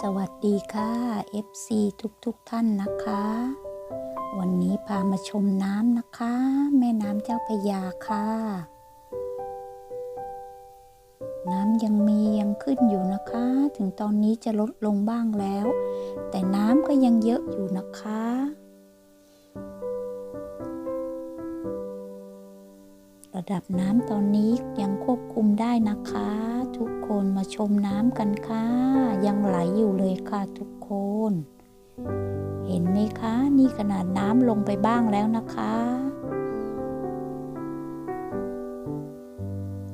สวัสดีค่ะ FC ทุกๆทท่านนะคะ วันนี้พามาชมน้ำนะคะ แม่น้ำเจ้าพยาค่ะ น้ำยังมียังขึ้นอยู่นะคะ ถึงตอนนี้จะลดลงบ้างแล้ว แต่น้ำก็ยังเยอะอยู่นะคะ ดับน้ำตอนนี้ยังควบคุมได้นะคะ ทุกคนมาชมน้ำกันค่ะ ยังไหลอยู่เลยค่ะทุกคน เห็นไหมคะ นี่ขนาดน้ำลงไปบ้างแล้วนะคะ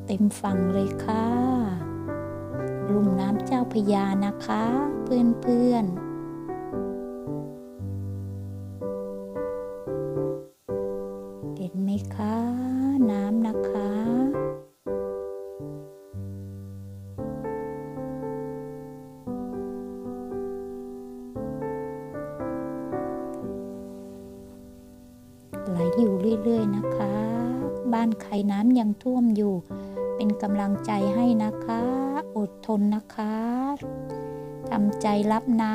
เต็มฝั่งเลยค่ะลุ่มน้ำเจ้าพยานะคะ เพื่อนๆ ไหลอยู่เรื่อยๆนะคะ บ้านใครน้ำยังท่วมอยู่ เป็นกำลังใจให้นะคะ อดทนนะคะทำใจรับน้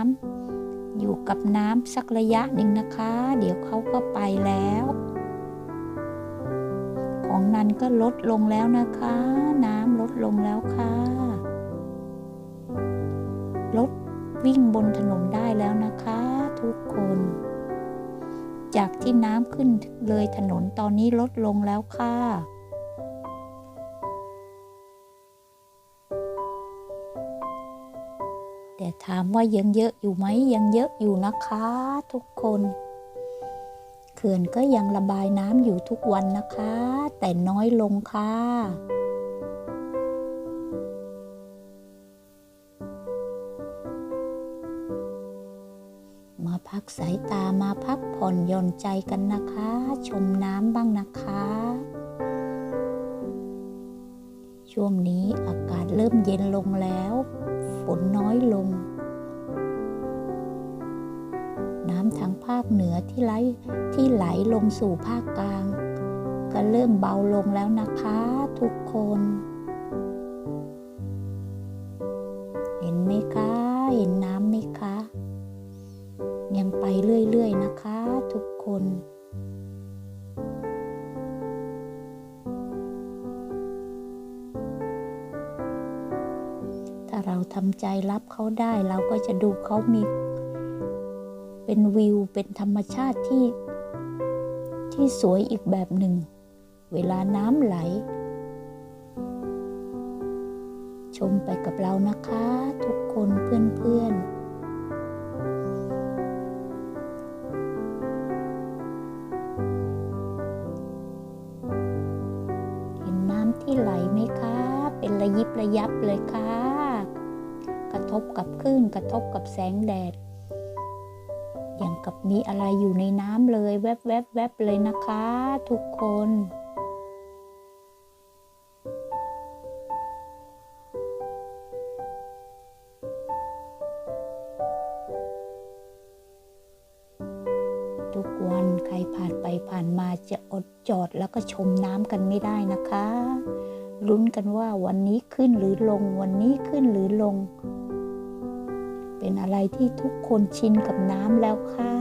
ำอยู่กับน้ำสักระยะหนึ่งนะคะ เดี๋ยวเขาก็ไปแล้ว ของนันก็ลดลงแล้วนะคะ น้ำลดลงแล้วค่ะรถวิ่งบนถนนได้แล้วนะคะ ทุกคน จากที่น้ำขึ้นเลยถนนตอนนี้ลดลงแล้วค่ะ แต่ถามว่ายังเยอะอยู่ไหมยังเยอะอยู่นะคะทุกคนเขื่อนก็ยังระบายน้ำอยู่ทุกวันนะคะ แต่น้อยลงค่ะ สายตามาพักผ่อนหย่อนใจกันนะคะ ชมน้ำบ้างนะคะ ช่วงนี้อากาศเริ่มเย็นลงแล้ว ฝนน้อยลง น้ำทางภาคเหนือที่ไหลที่ไหลลงสู่ภาคกลาง ก็เริ่มเบาลงแล้วนะคะ ทุกคน ยังไปเรื่อยๆนะคะ ทุกคน ถ้าเราทำใจรับเขาได้เราก็จะดูเขามี เป็นวิวเป็นธรรมชาติที่ ที่สวยอีกแบบหนึ่ง เวลาน้ำไหล ชมไปกับเรานะคะ ทุกคนเพื่อนๆ ระยิบระยับเลยค่ะ กระทบกับคลื่นกระทบกับแสงแดด อย่างกับมีอะไรอยู่ในน้ำเลย แวบแวบแวบเลยนะคะ ทุกคนทุกวันใครผ่านไปผ่านมาจะอดจอดแล้วก็ชมน้ำกันไม่ได้นะคะ ลุ้นกันว่าวันนี้ขึ้นหรือลง วันนี้ขึ้นหรือลง เป็นอะไรที่ทุกคนชินกับน้ำแล้วค่ะ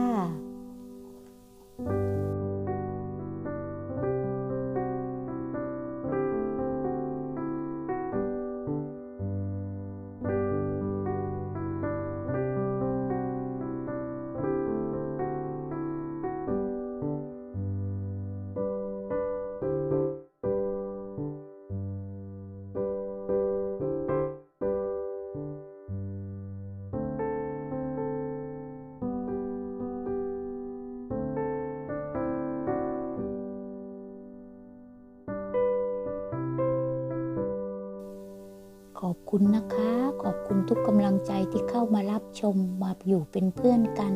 ขอบคุณนะคะ ขอบคุณทุกกำลังใจที่เข้ามารับชมมาอยู่เป็นเพื่อนกัน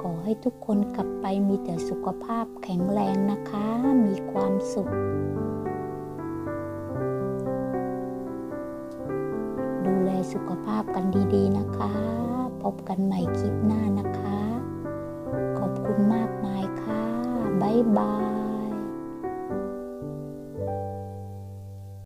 ขอให้ทุกคนกลับไปมีแต่สุขภาพแข็งแรงนะคะ มีความสุข ดูแลสุขภาพกันดีๆนะคะ พบกันใหม่คลิปหน้านะคะ ขอบคุณมากมายค่ะ บ๊ายบาย